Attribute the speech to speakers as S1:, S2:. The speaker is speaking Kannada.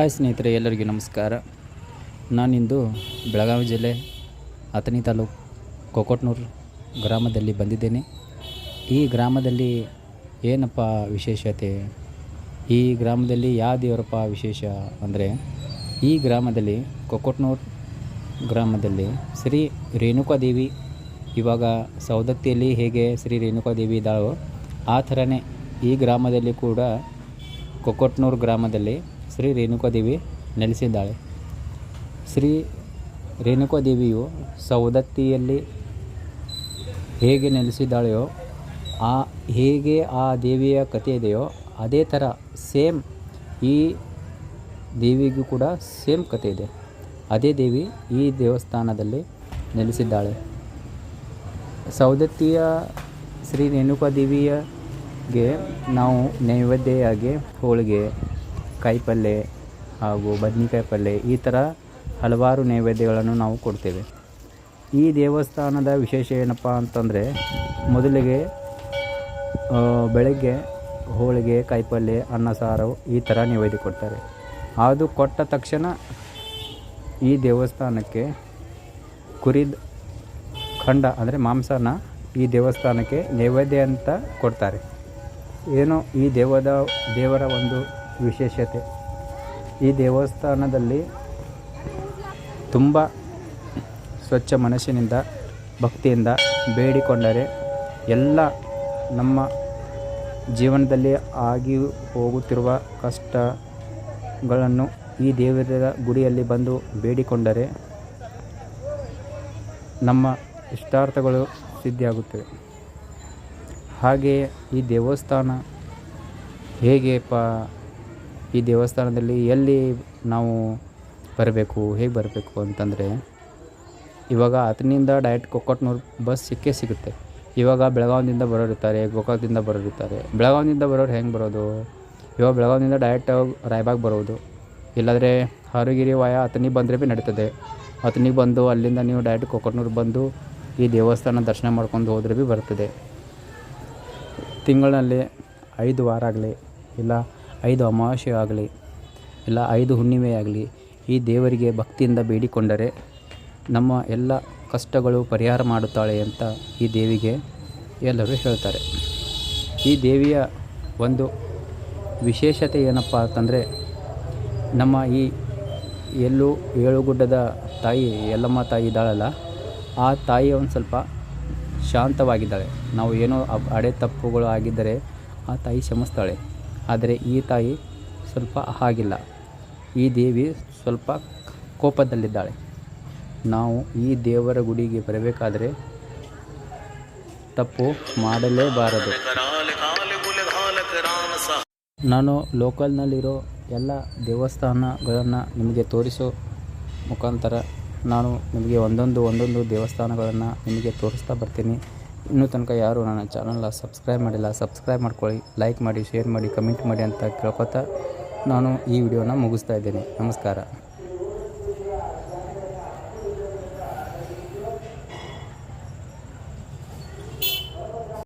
S1: ಹಾಯ್ ಸ್ನೇಹಿತರೆ, ಎಲ್ಲರಿಗೂ ನಮಸ್ಕಾರ. ನಾನಿಂದು ಬೆಳಗಾವಿ ಜಿಲ್ಲೆ ಅಥಣಿ ತಾಲೂಕು ಕೊಕೊಟ್ನೂರು ಗ್ರಾಮದಲ್ಲಿ ಬಂದಿದ್ದೇನೆ. ಈ ಗ್ರಾಮದಲ್ಲಿ ಏನಪ್ಪ ವಿಶೇಷತೆ? ಈ ಗ್ರಾಮದಲ್ಲಿ ಯಾವ ದೇವರಪ್ಪ ವಿಶೇಷ ಅಂದರೆ, ಈ ಗ್ರಾಮದಲ್ಲಿ ಕೊಕೊಟ್ನೂರು ಗ್ರಾಮದಲ್ಲಿ ಶ್ರೀ ರೇಣುಕಾದೇವಿ, ಇವಾಗ ಸೌದತ್ತಿಯಲ್ಲಿ ಹೇಗೆ ಶ್ರೀ ರೇಣುಕಾದೇವಿ ಇದ್ದಾಳೋ, ಆ ಥರನೇ ಈ ಗ್ರಾಮದಲ್ಲಿ ಕೂಡ ಕೊಕೊಟ್ನೂರು ಗ್ರಾಮದಲ್ಲಿ ಶ್ರೀ ರೇಣುಕಾದೇವಿ ನೆಲೆಸಿದ್ದಾಳೆ. ಶ್ರೀ ರೇಣುಕಾದೇವಿಯು ಸೌದತ್ತಿಯಲ್ಲಿ ಹೇಗೆ ನೆಲೆಸಿದ್ದಾಳೆಯೋ, ಆ ಹೇಗೆ ಆ ದೇವಿಯ ಕಥೆ ಇದೆಯೋ, ಅದೇ ಥರ ಸೇಮ್ ಈ ದೇವಿಗೂ ಕೂಡ ಸೇಮ್ ಕಥೆ ಇದೆ. ಅದೇ ದೇವಿ ಈ ದೇವಸ್ಥಾನದಲ್ಲಿ ನೆಲೆಸಿದ್ದಾಳೆ. ಸೌದತ್ತಿಯ ಶ್ರೀ ರೇಣುಕಾದೇವಿಯಗೆ ನಾವು ನೈವೇದ್ಯವಾಗಿ ಹೋಳಿಗೆ ಕಾಯಿಪಲ್ಯ ಹಾಗೂ ಬದ್ನಿಕಾಯಿ ಪಲ್ಯ ಈ ಥರ ಹಲವಾರು ನೈವೇದ್ಯಗಳನ್ನು ನಾವು ಕೊಡ್ತೇವೆ. ಈ ದೇವಸ್ಥಾನದ ವಿಶೇಷ ಏನಪ್ಪ ಅಂತಂದರೆ ಮೊದಲಿಗೆ ಬೆಳಗ್ಗೆ, ಹೋಳಿಗೆ ಕಾಯಿಪಲ್ಯ ಅನ್ನ, ಸಾರು ಈ ಥರ ನೈವೇದ್ಯ ಕೊಡ್ತಾರೆ. ಅದು ಕೊಟ್ಟ ತಕ್ಷಣ ಈ ದೇವಸ್ಥಾನಕ್ಕೆ ಕುರಿದ ಖಂಡ ಅಂದರೆ ಮಾಂಸನ ಈ ದೇವಸ್ಥಾನಕ್ಕೆ ನೈವೇದ್ಯ ಅಂತ ಕೊಡ್ತಾರೆ. ಏನೋ ಈ ದೇವದ ದೇವರ ಒಂದು ವಿಶೇಷತೆ. ಈ ದೇವಸ್ಥಾನದಲ್ಲಿ ತುಂಬ ಸ್ವಚ್ಛ ಮನಸ್ಸಿನಿಂದ, ಭಕ್ತಿಯಿಂದ ಬೇಡಿಕೊಂಡರೆ ಎಲ್ಲ ನಮ್ಮ ಜೀವನದಲ್ಲಿ ಆಗಿ ಹೋಗುತ್ತಿರುವ ಕಷ್ಟಗಳನ್ನು ಈ ದೇವರ ಗುಡಿಯಲ್ಲಿ ಬಂದು ಬೇಡಿಕೊಂಡರೆ ನಮ್ಮ ಇಷ್ಟಾರ್ಥಗಳು ಸಿದ್ಧಿಯಾಗುತ್ತವೆ. ಹಾಗೆಯೇ ಈ ದೇವಸ್ಥಾನ ಹೇಗೆಪ್ಪ ಈ ದೇವಸ್ಥಾನದಲ್ಲಿ ಎಲ್ಲಿ ನಾವು ಬರಬೇಕು, ಹೇಗೆ ಬರಬೇಕು ಅಂತಂದರೆ, ಇವಾಗ ಆತನಿಂದ ಡೈರೆಕ್ಟ್ ಕೊಕ್ಕಟ್ನೂರು ಬಸ್ ಸಿಕ್ಕೇ ಸಿಗುತ್ತೆ. ಇವಾಗ ಬೆಳಗಾವಿಯಿಂದ ಬರೋರಿರ್ತಾರೆ ಗೋಕಾಕದಿಂದ ಬರೋರು ಇರ್ತಾರೆ. ಬೆಳಗಾವಿಯಿಂದ ಬರೋರು ಹೆಂಗೆ ಬರೋದು? ಇವಾಗ ಬೆಳಗಾವಿಯಿಂದ ಡೈರೆಕ್ಟ್ ರಾಯ್ಬಾಗ್ ಬರೋದು. ಇಲ್ಲಾಂದರೆ ಹರಗಿರಿ ವಾಯ ಆತನಿಗೆ ಬಂದರೆ ಭೀ ನಡೀತದೆ. ಆತನಿಗೆ ಬಂದು ಅಲ್ಲಿಂದ ನೀವು ಡೈರೆಕ್ಟ್ ಕೊಕ್ಕಟ್ನೂರು ಬಂದು ಈ ದೇವಸ್ಥಾನ ದರ್ಶನ ಮಾಡ್ಕೊಂಡು ಹೋದ್ರೆ ಭೀ ಬರ್ತದೆ. ತಿಂಗಳಲ್ಲಿ ಐದು ವಾರ ಆಗಲಿ, ಇಲ್ಲ ಐದು ಅಮಾವಾಸ್ಯೆ ಆಗಲಿ, ಇಲ್ಲ ಐದು ಹುಣ್ಣಿಮೆ ಆಗಲಿ, ಈ ದೇವರಿಗೆ ಭಕ್ತಿಯಿಂದ ಬೇಡಿಕೊಂಡರೆ ನಮ್ಮ ಎಲ್ಲ ಕಷ್ಟಗಳು ಪರಿಹಾರ ಮಾಡುತ್ತಾಳೆ ಅಂತ ಈ ದೇವಿಗೆ ಎಲ್ಲರೂ ಹೇಳ್ತಾರೆ. ಈ ದೇವಿಯ ಒಂದು ವಿಶೇಷತೆ ಏನಪ್ಪ ಅಂತಂದರೆ, ನಮ್ಮ ಈ ಎಲ್ಲೂ ಏಳುಗುಡ್ಡದ ತಾಯಿ ಯಲ್ಲಮ್ಮ ತಾಯಿ ಇದ್ದಾಳಲ್ಲ, ಆ ತಾಯಿ ಒಂದು ಸ್ವಲ್ಪ ಶಾಂತವಾಗಿದ್ದಾಳೆ. ನಾವು ಏನೋ ಅಡೆ ತಪ್ಪುಗಳು ಆಗಿದ್ದರೆ ಆ ತಾಯಿ ಕ್ಷಮಿಸ್ತಾಳೆ. ಆದರೆ ಈ ತಾಯಿ ಸ್ವಲ್ಪ ಹಾಗಿಲ್ಲ. ಈ ದೇವಿ ಸ್ವಲ್ಪ ಕೋಪದಲ್ಲಿದ್ದಾಳೆ. ನಾವು ಈ ದೇವರ ಗುಡಿಗೆ ಬರಬೇಕಾದರೆ ತಪ್ಪು ಮಾಡಲೇಬಾರದು. ನಾನು ಲೋಕಲ್ನಲ್ಲಿರೋ ಎಲ್ಲ ದೇವಸ್ಥಾನಗಳನ್ನು ನಿಮಗೆ ತೋರಿಸೋ ಮುಖಾಂತರ ನಾನು ನಿಮಗೆ ಒಂದೊಂದು ಒಂದೊಂದು ದೇವಸ್ಥಾನಗಳನ್ನು ನಿಮಗೆ ತೋರಿಸ್ತಾ ಬರ್ತೀನಿ. ಇನ್ನೂ ತನಕ ಯಾರು ನನ್ನ ಚಾನಲ್ನ ಸಬ್ಸ್ಕ್ರೈಬ್ ಮಾಡಿಲ್ಲ, ಸಬ್ಸ್ಕ್ರೈಬ್ ಮಾಡ್ಕೊಳ್ಳಿ, ಲೈಕ್ ಮಾಡಿ, ಶೇರ್ ಮಾಡಿ, ಕಮೆಂಟ್ ಮಾಡಿ ಅಂತ ಕೇಳ್ಕೊತಾ ನಾನು ಈ ವಿಡಿಯೋನ ಮುಗಿಸ್ತಾ ಇದ್ದೀನಿ. ನಮಸ್ಕಾರ.